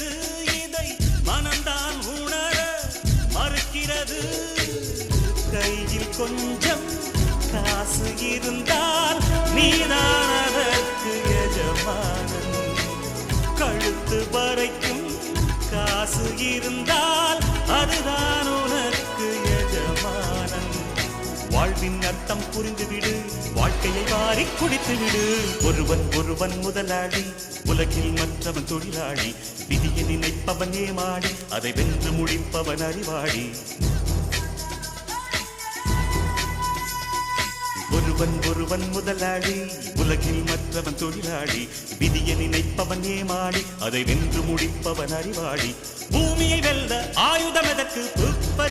மறுக்கிறது இதை மனம்தான் உணர மறுக்கிறது. கையில் கொஞ்சம் காசு இருந்தால் நீதான் அதற்கு எஜமானன். கழுத்து வரைக்கும் காசு இருந்தால் அதுதான் வாழ்வின் அர்த்தம் புரிந்துவிடு. வாழ்க்கையை வாரி குடித்து விடு ஒருவன் ஒருவன் முதலாளி. உலகில் மற்றவன் தொழிலாளி. விதியை நினைப்பவன் ஏமாடி அதை வென்று முடிப்பவன் அறிவாளி. ஒருவன் ஒருவன் முதலாளி. உலகில் மற்றவன் தொழிலாளி. விதியை நினைப்பவன் ஏமாடி அதை வென்று முடிப்பவன் அறிவாளி. பூமியை வெல்ல ஆயுதம்